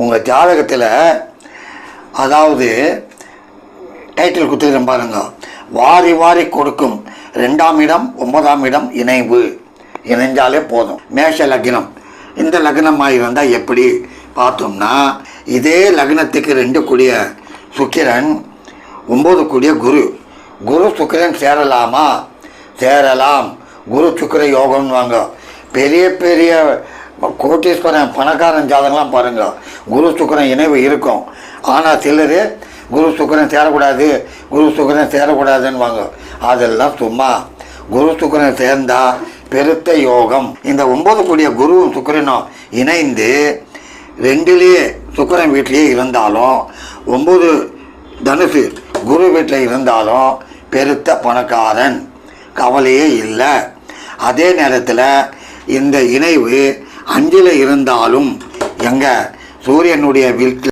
உங்கள் ஜாதகத்தில் அதாவது டைட்டில் கொடுத்துக்கிறேன் பாருங்க. வாரி வாரி கொடுக்கும். ரெண்டாம் இடம் ஒன்பதாம் இடம் இணைவு. இணைஞ்சாலே போதும். மேஷ லக்னம். இந்த லக்னமாக இருந்தால் எப்படி பார்த்தோம்னா இதே லக்னத்துக்கு ரெண்டு கூடிய சுக்கிரன் ஒம்பது கூடிய குரு. குரு சுக்கிரன் சேரலாமா? சேரலாம். குரு சுக்கிர யோகம்னுவாங்க. பெரிய பெரிய கோட்டீஸ்வரன் பணக்காரன் ஜாதகம்லாம் பாருங்கள் குரு சுக்கரன் இணைவு இருக்கும். ஆனால் சிலர் குரு சுக்கரன் சேரக்கூடாது குரு சுக்கரன் சேரக்கூடாதுன்னுவாங்க. அதெல்லாம் சும்மா. குரு சுக்கரன் சேர்ந்தால் பெருத்த யோகம். இந்த ஒன்பது கூடிய குருவும் சுக்கரனும் இணைந்து ரெண்டுலேயே சுக்கரன் வீட்டிலேயே இருந்தாலும் ஒம்பது தனுசு குரு வீட்டில் இருந்தாலும் பெருத்த பணக்காரன் கவலையே இல்லை. அதே நேரத்தில் இந்த இணைவு அஞ்சில் இருந்தாலும் எங்க சூரியனுடைய வீட்டில்